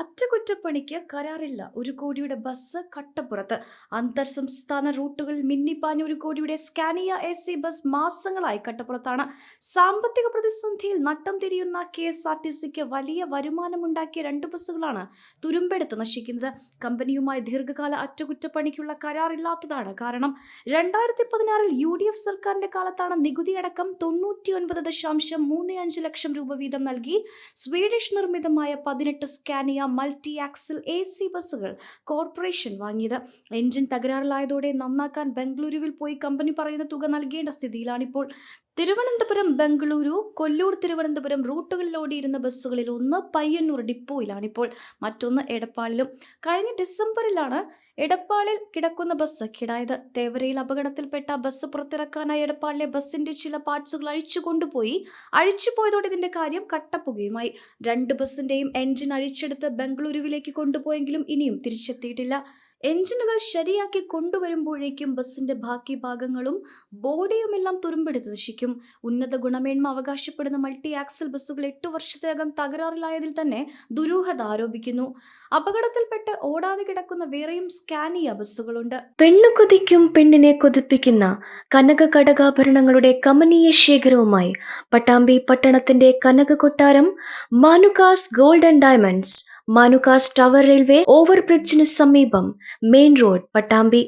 അറ്റകുറ്റപ്പണിക്ക് കരാറില്ല. ഒരു കോടിയുടെ ബസ് കട്ടപ്പുറത്ത്. അന്തർ സംസ്ഥാന റൂട്ടുകളിൽ മിന്നിപ്പാഞ്ഞ ഒരു കോടിയുടെ സ്കാനിയ എ സി ബസ് മാസങ്ങളായി കട്ടപ്പുറത്താണ്. സാമ്പത്തിക പ്രതിസന്ധിയിൽ നട്ടം തിരിയുന്ന കെ എസ് ആർ ടി സിക്ക് വലിയ വരുമാനമുണ്ടാക്കിയ രണ്ട് ബസ്സുകളാണ് തുരുമ്പെടുത്ത് നശിക്കുന്നത്. കമ്പനിയുമായി ദീർഘകാല അറ്റകുറ്റപ്പണിക്കുള്ള കരാറില്ലാത്തതാണ് കാരണം. രണ്ടായിരത്തി പതിനാറിൽ യു ഡി എഫ് സർക്കാരിന്റെ കാലത്താണ് നികുതിയടക്കം തൊണ്ണൂറ്റി ഒൻപത് ദശാംശം മൂന്ന് അഞ്ച് ലക്ഷം രൂപ വീതം നൽകി. സ്വീഡിഷ് നിർമ്മിതമായ പതിനെട്ട് Scania multi axle A C ബസ്സുകൾ കോർപ്പറേഷൻ വാങ്ങിയത്. എഞ്ചിൻ തകരാറിലായതോടെ നന്നാക്കാൻ ബംഗളൂരുവിൽ പോയി കമ്പനി പറയുന്ന തുക നൽകേണ്ട സ്ഥിതിയിലാണിപ്പോൾ. തിരുവനന്തപുരം ബംഗളൂരു കൊല്ലൂർ തിരുവനന്തപുരം റൂട്ടുകളിൽ ഓടിയിരുന്ന ബസ്സുകളിൽ ഒന്ന് പയ്യന്നൂർ ഡിപ്പോയിലാണിപ്പോൾ. മറ്റൊന്ന് എടപ്പാളിലും. കഴിഞ്ഞ ഡിസംബറിലാണ് എടപ്പാളിൽ കിടക്കുന്ന ബസ് കിടായത്. തേവരയിൽ അപകടത്തിൽപ്പെട്ട ബസ് പുറത്തിറക്കാനായി എടപ്പാളിലെ ബസ്സിന്റെ ചില പാർട്സുകൾ അഴിച്ചു കൊണ്ടുപോയി. അഴിച്ചു പോയതോടെ ഇതിന്റെ കാര്യം കട്ടപ്പുകയുമായി. രണ്ട് ബസ്സിന്റെയും എഞ്ചിൻ അഴിച്ചെടുത്ത് ബംഗളൂരുവിലേക്ക് കൊണ്ടുപോയെങ്കിലും ഇനിയും തിരിച്ചെത്തിയിട്ടില്ല. എഞ്ചിനുകൾ ശരിയാക്കി കൊണ്ടുവരുമ്പോഴേക്കും ബസ്സിന്റെ ബാക്കി ഭാഗങ്ങളും ബോഡിയുമെല്ലാം തുരുമ്പെടുത്ത് നശിക്കും. ഉന്നത ഗുണമേന്മ അവകാശപ്പെടുന്ന മൾട്ടി ആക്സൽ ബസ്സുകൾ എട്ടു വർഷത്തിനകം തകരാറിലായതിൽ തന്നെ ദുരൂഹത ആരോപിക്കുന്നു. അപകടത്തിൽപ്പെട്ട് ഓടാതെ കിടക്കുന്ന വേറെയും സ്കാനിയ ബസ്സുകളുണ്ട്. പെണ്ണു കൊതിക്കും പെണ്ണിനെ കൊതിപ്പിക്കുന്ന കനക കടകാഭരണങ്ങളുടെ കമനീയ ശേഖരവുമായി പട്ടാമ്പി പട്ടണത്തിന്റെ കനക കൊട്ടാരം Manukas gold and diamonds Manukas tower railway ഓവർബ്രിഡ്ജിന് സമീപം मेन रोड पट्टी